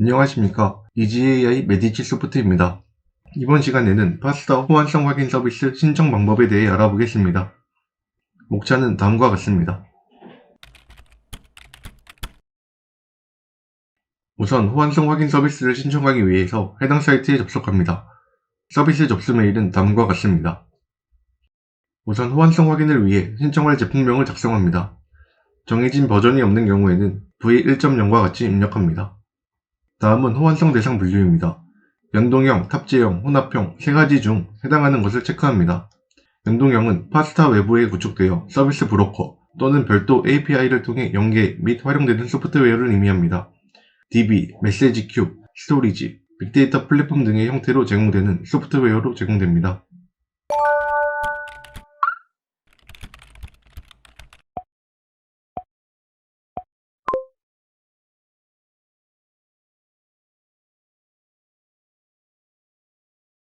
안녕하십니까. EGAI 메디치 소프트입니다. 이번 시간에는 파스타 호환성 확인 서비스 신청 방법에 대해 알아보겠습니다. 목차는 다음과 같습니다. 우선 호환성 확인 서비스를 신청하기 위해서 해당 사이트에 접속합니다. 서비스 접수 메일은 다음과 같습니다. 우선 호환성 확인을 위해 신청할 제품명을 작성합니다. 정해진 버전이 없는 경우에는 V1.0과 같이 입력합니다. 다음은 호환성 대상 분류입니다. 연동형, 탑재형, 혼합형 세 가지 중 해당하는 것을 체크합니다. 연동형은 파스타 외부에 구축되어 서비스 브로커 또는 별도 API를 통해 연계 및 활용되는 소프트웨어를 의미합니다. DB, 메시지 큐, 스토리지, 빅데이터 플랫폼 등의 형태로 제공되는 소프트웨어로 제공됩니다.